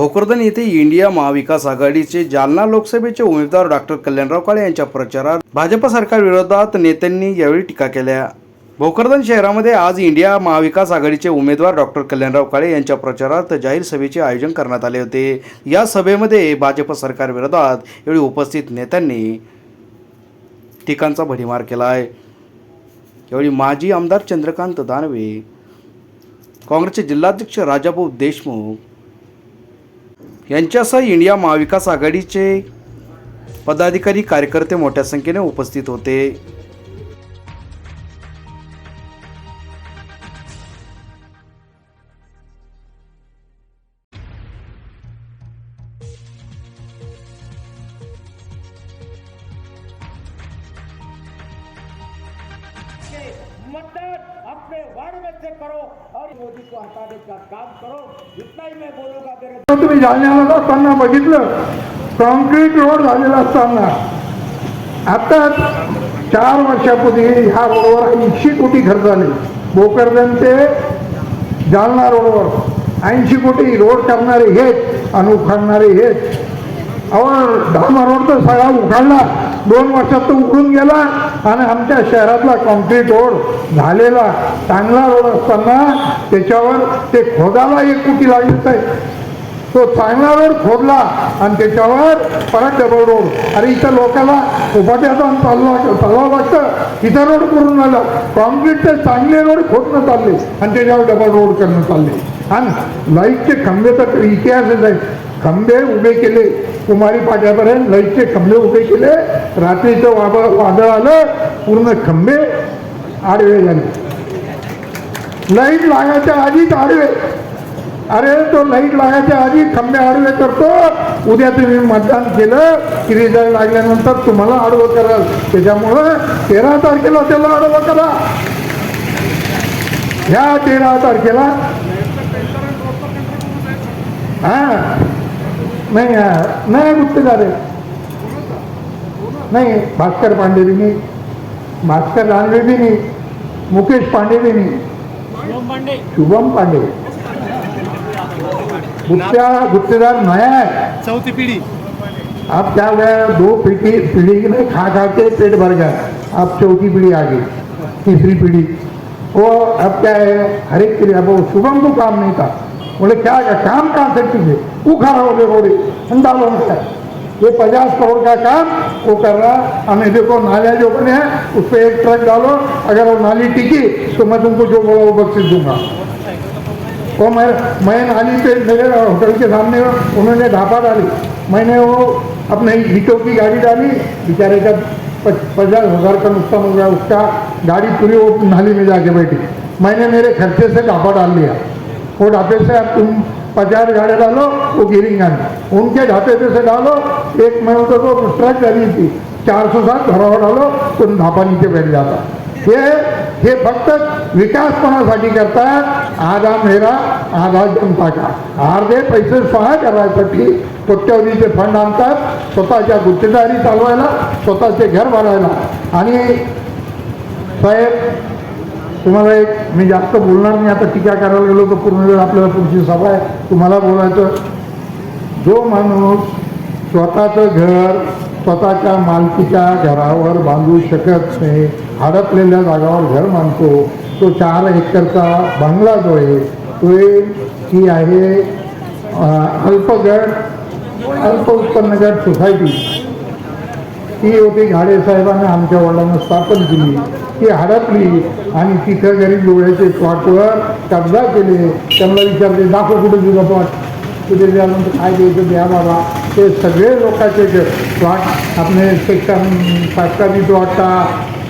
भोकरदन येथे इंडिया महाविकास आघाडीचे जालना लोकसभेचे उमेदवार डॉक्टर कल्याणराव काळे यांच्या प्रचारात भाजप सरकार विरोधात नेत्यांनी यावेळी टीका केल्या. भोकरदन शहरामध्ये आज इंडिया महाविकास आघाडीचे उमेदवार डॉक्टर कल्याणराव काळे यांच्या प्रचारात जाहीर सभेचे आयोजन करण्यात आले होते. या सभेमध्ये भाजप सरकार विरोधात यावेळी उपस्थित नेत्यांनी टीकांचा भडीमार केला आहे यावेळी माजी आमदार चंद्रकांत दानवे काँग्रेसचे जिल्हाध्यक्ष राजाभाऊ देशमुख यांच्यासह इंडिया महाविकास आघाडीचे पदाधिकारी कार्यकर्ते मोठ्या संख्येने उपस्थित होते. मतदार अपने वार्ड में से करो और मोदी को हटाने का काम करो। इतना ही मैं बोलूंगा मेरे तुम्ही जालन्याला असताना बघितलं. कॉन्क्रीट रोड झालेला असताना आता चार वर्षापूर्वी ह्या रोडवर ऐंशी कोटी खर्च झाले. भोकरदन ते जालना रोडवर ऐंशी कोटी रोड करणारे हेच आणि उखाडणारे हेच अहो धामा रोड तर सगळा उखाडला. दोन वर्षात तो उखडून गेला. आणि आमच्या शहरातला कॉन्क्रीट रोड झालेला चांगला रोड असताना त्याच्यावर ते खोदाला एक कोटी लागलीच आहे तो चांगला रोड खोदला आणि त्याच्यावर परत डबल रोड अरे इथं लोकांना उपाट्याचा चालवा चालवावं लागतं इथं रोड करून आलं. कॉन्क्रीटचे चांगले रोड खोदणं चालले. आणि त्याच्यावर डबल रोड करणं चालले. आणि लाईटचे खंबे तर इतिहासच आहे खंबे उभे केले. कुमारी पाट्यापर्यंत लाईटचे खंबे उभे केले. रात्रीचं वाब वादळ आलं. पूर्ण खंबे आडवे झाले. लाइट लागायच्या आधीच आडवे. अरे तो लाइट लागायच्या आधी खंबे आडवे करतो. उद्या तुम्ही मतदान केलं की रिझल्ट लागल्यानंतर तुम्हाला आडवं कराल. त्याच्यामुळं तेरा तारखेला त्याला आडवं करा. ह्या तेरा तारखेला हा. नाही नाही गुप्तदार आहे नाही भास्कर पांडे बी नाही भास्कर दानवे बी नाही मुकेश पांडे भी नहीं। शुभम पांडे। गुप्ता गुप्तेदार नया है। चौथी पीढ़ी। आप क्या गए दो पीढ़ी पीढ़ी में खा खा के पेट भर गया। अब चौथी पीढ़ी आ गई तीसरी पीढ़ी। वो अब क्या है? हर एक पीढ़ी अब शुभम को काम नहीं था। बोले, क्या काम कहाँ से तुझे वो खा रहा हो गए अंदाज होता है। ये पचास करोड़ का काम, वो कर रहा हमें देखो नालियाँ जो बने हैं, उस पर एक ट्रक डालो, अगर वो नाली टिकी तो मैं तुमको जो बोला वो बख्शिश दूँगा। वो मैं मैं नाली पे मेरे होटल के सामने उन्होंने ढापा डाली। मैंने वो अपने ईटों की गाड़ी डाली। बेचारे का पचास हज़ार का नुकसान हो गया, उसका गाड़ी पूरी वो नाली में जाके बैठी। मैंने मेरे खर्चे से ढापा डाल लिया वो ढापे से अब तुम पचास गाड़ी डालो वो गिरेंगे उनके ढापे पे से डालो एक महीने तो को ट्रक थी चार सौ सात घरावर डालो तो ढापा नीचे बैठ जाता. हे हे फक्त विकासपणासाठी करतात. आधा मेरा आधा जनता का अर्धे पैसे सहा करायसाठी कोट्यवधीचे फंड आणतात. स्वतःच्या गुत्तेदारी चालवायला स्वतःचे घर भरायला आणि साहेब तुम्हाला एक मी जास्त बोलणार नाही आता टीका करायला गेलो तर पूर्ण वेळ आपल्याला पुढची सभा आहे. तुम्हाला बोलायचं जो माणूस स्वतःचं घर स्वतःच्या मालकीच्या घरावर बांधू शकत नाही हडपलेल्या जागावर घर बांधतो तो चार एकरचा बंगला जो आहे तो ही आहे अं, अल्पगट अल्प उत्पन्न गट सोसायटी ती होती घाडे साहेबांनी आमच्या वडिलांना स्थापन केली. ती हडपली आणि तिथं गरीब डोळ्याचे प्लॉटवर कब्जा केले. त्यांना विचारले दाखव कुठे दिलं प्लॉट कुठे त्यानंतर काय द्यायचं द्या बाबा. ते सगळे लोकांचे प्लॉट आपले सेक्शन सरकारी प्लॉट का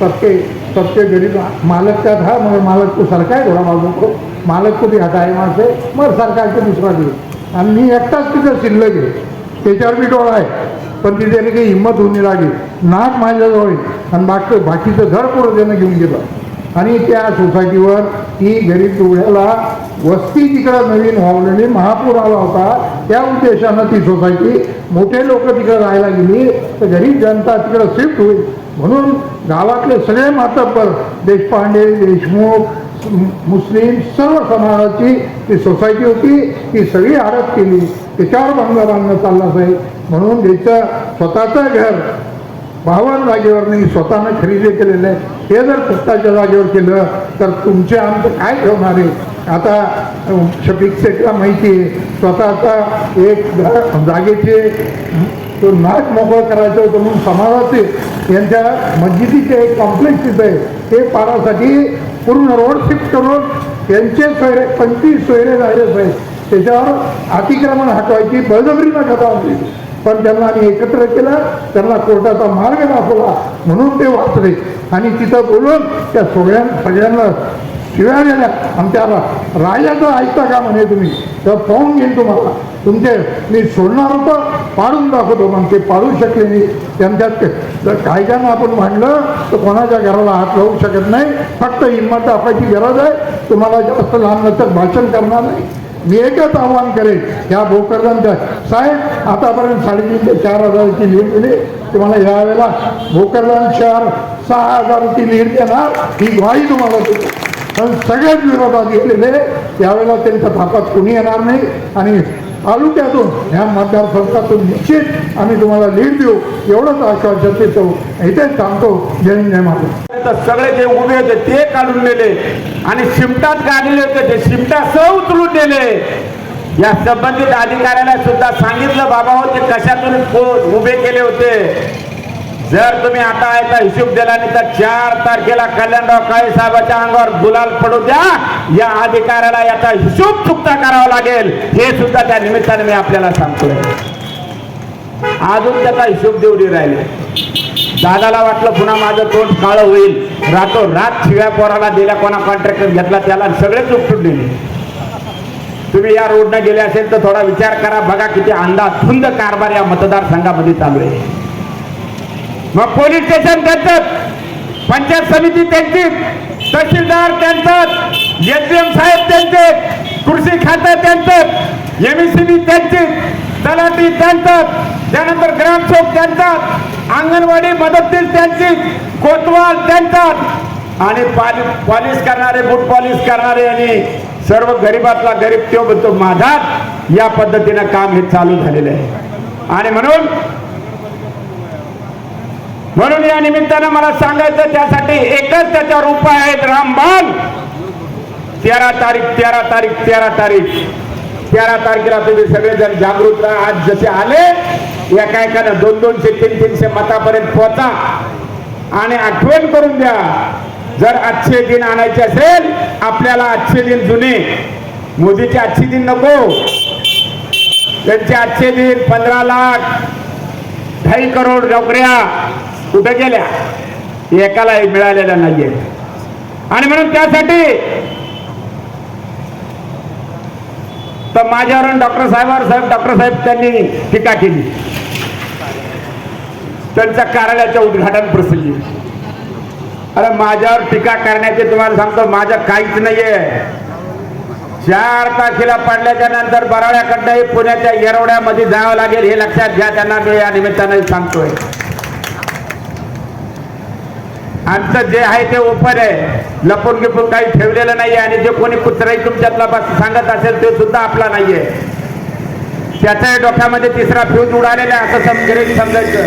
सबके सबके गरीब मालक का था मगर मालक को सरकार थोड़ा मालूम को हो, मालक को भी हटाए वहाँ से मगर सरकार को दुसरा दिए आणि मी एकटाच तिथं शिल्लक आहे. त्याच्यावर बी डोळा आहे. पण तिथे काही हिंमत होऊन लागली नाक माझ्याजवळ आणि बाकी बाकीचं घर पुढं त्यानं घेऊन गेलं. आणि त्या सोसायटीवर ती गरीब डोळ्याला वस्ती तिकडं नवीन व्हावलेली महापूर आला होता. त्या उद्देशानं ती सोसायटी मोठे लोक तिकडं राहायला गेली. तर गरीब जनता तिकडं शिफ्ट होईल. म्हणून गावातले सगळे मातब्बर देशपांडे देशमुख मुस्लिम सर्व समाजाची ती सोसायटी होती. ती सगळी हडप केली. त्याच्यावर बंगला बांधणं चालला साहेब म्हणून ज्याचं स्वतःचं घर भावन जागेवर नाही स्वतःनं खरेदी केलेलं आहे हे जर स्वतःच्या जागेवर केलं तर तुमचे आमचं काय ठेवणार आहे? आता शफिक शेखला माहिती आहे स्वतःचा एक जागेचे तो नाक मोकळं करायचं होतं म्हणून समाजाचे यांच्या मस्जिदीचे एक कॉम्प्लेक्स तिथं आहे. ते पाडासाठी पूर्ण रोड शिफ्ट करून त्यांचे सोयरे पंचवीस सोयरे झालेच साहेब त्याच्यावर अतिक्रमण हटवायची बळजबरीनं कथा पण त्यांना आम्ही एकत्र केलं त्यांना कोर्टाचा मार्ग दाखवला म्हणून ते वाचले. आणि तिथं बोलून त्या सगळ्यां सगळ्यांना शिव्या गेल्या आमच्या रा- राजाचं ऐकता का म्हणे तुम्ही? तर पाहून घेईन तुम्हाला. तुमचे मी सोडणार होतं पाडून दाखवतो. पण ते पाडू शकले नाही. त्यांच्यात ते- जर कायद्यानं आपण मांडलं तर कोणाच्या घराला हात लावू शकत नाही. फक्त हिंमत दाखवायची गरज आहे. तुम्हाला जास्त लहान नंतर भाषण करणार नाही. मी एकच आव्हान करेन ह्या भोकरदांच्या साहेब आतापर्यंत साडेतीन ते चार हजाराची लीड दिली. तुम्हाला यावेळेला भोकरदान शहर सहा हजाराची लीड देणार ही ग्वाही तुम्हाला देतो. पण सगळ्याच विरोधात गेलेले यावेळेला त्यांच्या थापात कोणी येणार नाही. आणि तालुक्यातून ह्या मतदारसंघातून निश्चित आम्ही तुम्हाला लीड देऊ. एवढंच आश्वासन देतो. इथेच थांबतो. जय जय महाराज तर सगळे जे उभे होते ते काढून नेले. आणि शिमटात काढले होते ते शिमटा सह उचलून नेले. या संबंधित अधिकाऱ्याला सुद्धा सांगितलं बाबा हो ते कशातून उभे केले होते? जर तुम्ही आता याचा हिशोब दिला नाही तर चार तारखेला कल्याणराव काळे साहेबाच्या अंगावर गुलाल पडू द्या. या अधिकाऱ्याला याचा हिशोब चुकता करावा लागेल. हे सुद्धा त्या निमित्ताने मी आपल्याला सांगतोय. अजून त्याचा हिशोब देवडी राहिले. दादाला वाटलं पुन्हा माझं तोंड काळं होईल. रातो रात शिव्या पोराला दिल्या कोणा कॉन्ट्रॅक्टर घेतला त्याला सगळेच उपटून दिले. तुम्ही या रोडनं गेले असेल तर थोडा विचार करा बघा किती अंदाज धुंद कारभार या मतदारसंघामध्ये चालू आहे. मग पोलीस स्टेशन त्यांचं पंचायत समिती त्यांची तहसीलदार त्यांचं एसडीएम साहेब त्यांचे कृषी खातं त्यांचं एमएससीबी त्यांचीच तलाठी त्यांचंच त्यानंतर ग्रामसेवक त्यांचाच अंगणवाडी मदतनीस त्यांची कोतवाल त्यांचाच आणि पाली पॉलिश करणारे बूट पॉलिश करणारे आणि सर्व गरीबातला गरीब तो म्हणतो माझाच या पद्धतीनं काम हे चालू झालेलं आहे. आणि म्हणून म्हणून या निमित्तानं मला सांगायचं त्यासाठी एकच त्याच्यावर उपाय आहेत. रामबाण! तेरा तारीख तेरा तारीख तेरा तारीख. तेरा तारखेला तुम्ही सगळेजण जागृत राहा. आज जसे आले एका एकानं दोन दोनशे तीन तीनशे मतापर्यंत पोहोचा. आणि आठवण करून द्या जर आजचे दिन आणायचे असेल आपल्याला आजचे दिन जुने. मोदीचे आजचे दिन नको. त्यांचे आजचे दिन पंधरा लाख ढाई करोड नोकऱ्या कुठे गेल्या? एकालाही मिळालेल्या नाहीये आणि म्हणून त्यासाठी तर माझ्यावर डॉक्टर साहेबांवर साहेब डॉक्टर साहेब त्यांनी टीका केली. त्यांच्या कार्यालयाच्या उद्घाटन प्रसंगी. अरे माझ्यावर टीका करण्याचे तुम्हाला सांगतो माझ्या काहीच नाहीये. चार तारखेला पडल्याच्या नंतर बराड्याकडनंही पुण्याच्या येरवड्यामध्ये जावं लागेल हे लक्षात घ्या त्यांना मी या निमित्तानं सांगतोय. आमचं जे आहे ते ओपन आहे. लपून गिपून काही ठेवलेलं नाही आणि जे कोणी कुत्राही तुमच्यातला बस सांगत असेल ते सुद्धा आपला नाहीये. त्याच्याही डोक्यामध्ये तिसरा फ्यूज उडालेला आहे असं समजेल समजायचं.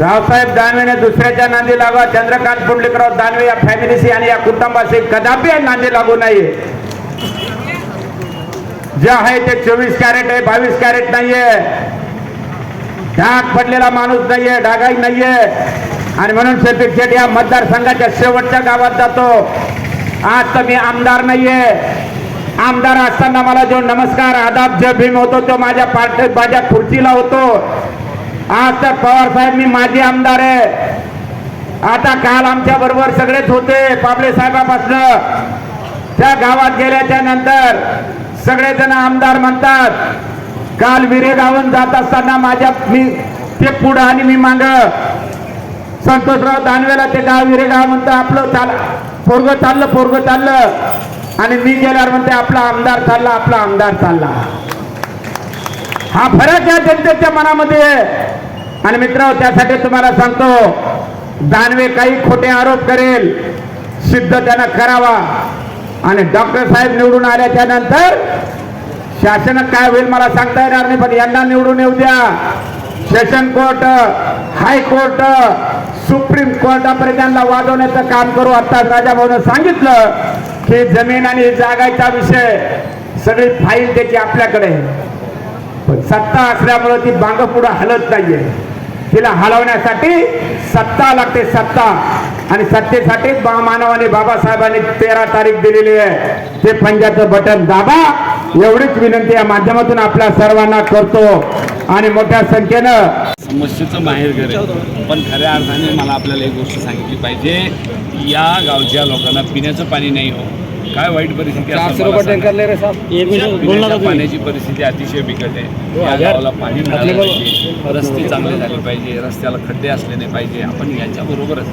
रावसाहेब दानवेने दुसऱ्याच्या नांदी लावा. चंद्रकांत पुंडलिकराव दानवे या फॅमिलीशी आणि या कुटुंबाशी कदापि नांदी लागू नाहीये. जे आहे ते चोवीस कॅरेट आहे बावीस कॅरेट नाहीये. डाग पडलेला माणूस नाहीये डागाई नाहीये. आणि म्हणून शेती शेट या मतदारसंघाच्या शेवटच्या गावात जातो. आज तर मी आमदार नाहीये. आमदार असताना मला जो नमस्कार आदाब जे भीम होतो तो माझ्या पाठ माझ्या खुर्चीला होतो. आज तर पवार साहेब मी माझे आमदार आहे. आता काल आमच्या बरोबर सगळेच होते पाबळे साहेबापासनं. त्या गावात गेल्याच्यानंतर सगळेजण आमदार म्हणतात काल विरेगावून जात असताना माझ्या मी ते पुढं आणि मी मांग. संतोषराव दानवेला ते गाव विरेगाव म्हणतं आपलं चाल पोरग चाललं पोरग चाललं. आणि मी गेल्यावर म्हणते आपला आमदार चालला आपला आमदार चालला. हा फरक या जनतेच्या मनामध्ये. आणि मित्र त्यासाठी तुम्हाला सांगतो दानवे काही खोटे आरोप करेल सिद्ध त्यानं करावा. आणि डॉक्टर साहेब निवडून आल्याच्यानंतर शासन काय होईल मला सांगता येणार नाही पण यांना निवडून येऊ द्या. Session court high court supreme कोर्टापर्यंत त्यांना वाजवण्याचं काम करू. आता राजाभाऊनं सांगितलं की जमीन आणि जागाचा विषय सगळी फाईल त्याची आपल्याकडे पण सत्ता असल्यामुळे ती बांग पुढे हलत नाहीये. तिला हलवण्यासाठी सत्ता लागते सत्ता. आणि सत्तेसाठी मानवाने बाबासाहेबांनी तेरा तारीख दिलेली आहे. ते पंजाचं बटन दाबा. एवढीच विनंती या माध्यमातून आपल्या सर्वांना करतो आणि मोठ्या संख्येनं समस्येचं माहेर आहे. पण खऱ्या अर्थाने मला आपल्याला एक गोष्ट सांगितली पाहिजे. या गावच्या लोकांना पिण्याचं पाणी नाही हो. काय वाईट परिस्थिती पाण्याची परिस्थिती अतिशय बिकट आहे. या गावाला पाणी मिळालं पाहिजे. रस्ते चांगले झाले पाहिजे. रस्त्याला खड्डे असले नाही पाहिजे. आपण याच्याबरोबरच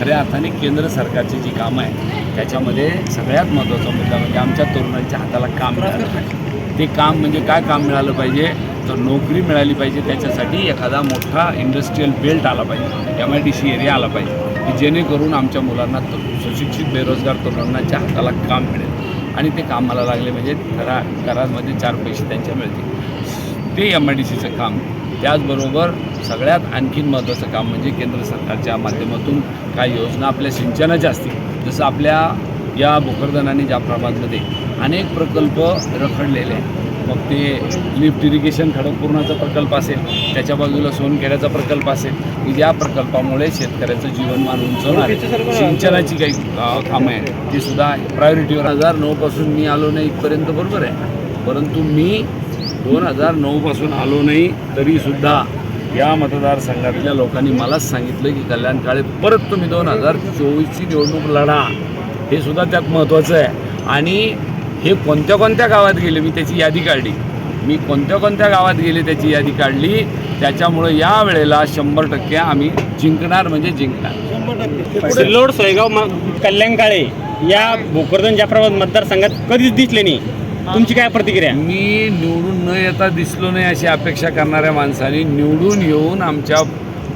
खऱ्या अर्थाने केंद्र सरकारची जी कामं आहे त्याच्यामध्ये सगळ्यात महत्त्वाचा मुद्दा म्हणजे आमच्या तरुणांच्या हाताला काम मिळालं ते काम म्हणजे काय काम मिळालं पाहिजे? तर नोकरी मिळाली पाहिजे त्याच्यासाठी एखादा मोठा इंडस्ट्रीयल बेल्ट आला पाहिजे. M I D C area आला पाहिजे. की जेणेकरून आमच्या मुलांना तर सुशिक्षित बेरोजगार तरुणांच्या हाताला काम मिळेल. आणि ते कामाला लागले म्हणजे घरा घरामध्ये चार पैसे त्यांच्या मिळतील. ते एम आय डी सीचं काम त्याचबरोबर सगळ्यात आणखीन महत्त्वाचं काम म्हणजे केंद्र सरकारच्या माध्यमातून काही योजना आपल्या सिंचनाच्या असतील जसं आपल्या या भोकरदन आणि जाफराबादमध्ये अनेक प्रकल्प रखडलेले आहेत. मग ते लिफ्ट इरिगेशन खडकपूर्णाचा प्रकल्प असेल त्याच्या बाजूला सोनखेड्याचा प्रकल्प असेल की ज्या प्रकल्पामुळे शेतकऱ्याचं जीवनमान उंचवणार आहे. सिंचनाची काही कामं आहेत. ती सुद्धा प्रायोरिटीवर हजार नऊपासून मी आलो नाही इथपर्यंत बरोबर आहे. परंतु मी दोन हजार नऊपासून आलो नाही तरीसुद्धा या मतदारसंघातल्या लोकांनी मलाच सांगितलं की कल्याण काळे परत तुम्ही दोन हजार चोवीसची निवडणूक लढा. हे सुद्धा त्यात महत्त्वाचं आहे. आणि हे कोणत्या कोणत्या गावात गेले मी त्याची यादी काढली. मी कोणत्या कोणत्या गावात गेले त्याची यादी काढली. त्याच्यामुळं या वेळेला शंभर टक्के आम्ही जिंकणार म्हणजे जिंकणार. सिल्लोड सोयगाव म- कल्याण काळे या भोकरदन जाफराबाद मतदारसंघात कधीच दिसले नाही. तुमची काय प्रतिक्रिया? मी निवडून न येता दिसलो नाही अशी अपेक्षा करणाऱ्या माणसाने निवडून येऊन आमच्या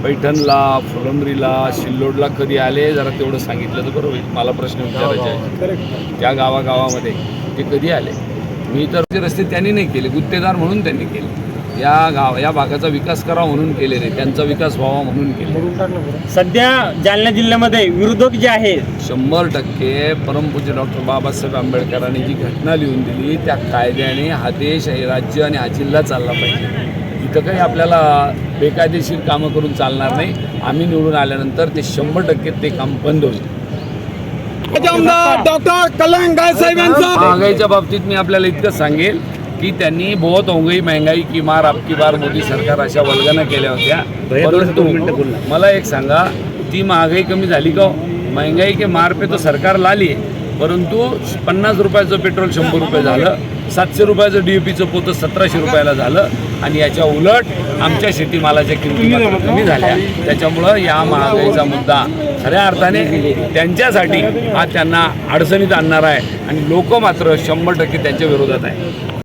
पैठणला फुलंब्रीला सिल्लोडला कधी आले जरा तेवढं सांगितलं तर बरोबर होईल. मला प्रश्न विचारायचे आहेत. त्या गावागावामध्ये ते कधी आले? मी तर रस्ते त्यांनी नाही केले गुत्तेदार म्हणून त्यांनी केले. या गाव या भागाचा विकास करावा म्हणून केले नाही त्यांचा विकास व्हावा म्हणून केले सध्या जालना जिल्ह्यामध्ये विरोधक जे आहेत शंभर टक्के परमपूज्य डॉक्टर बाबासाहेब आंबेडकरांनी जी घटना लिहून दिली त्या कायद्याने हा देश हे राज्य आणि हा जिल्हा चालला पाहिजे. इथं काही आपल्याला बेकायदेशीर कामं करून चालणार नाही. आम्ही निवडून आल्यानंतर ते शंभर टक्के ते काम बंद होईल. महागाईच्या बाबतीत मी आपल्याला इतकं सांगेल की त्यांनी बहुत हो गई महंगाई की मार आपकी बार मोदी सरकार अशा वल्गना केल्या होत्या. परंतु मला एक सांगा ती महागाई कमी झाली का हो? महंगाई के मार पे तो सरकार लाली परंतु पन्नास रुपयाचं पेट्रोल शंभर रुपये झालं सातशे रुपयाचं डी ए पीचं पोतं सतराशे रुपयाला झालं आणि याच्या उलट आमच्या शेतीमालाच्या किमती कमी झाल्या. त्याच्यामुळं या महागाईचा मुद्दा खऱ्या अर्थाने त्यांच्यासाठी हा त्यांना अडचणीत आणणार आहे आणि लोक मात्र शंभर टक्के त्यांच्या विरोधात आहे.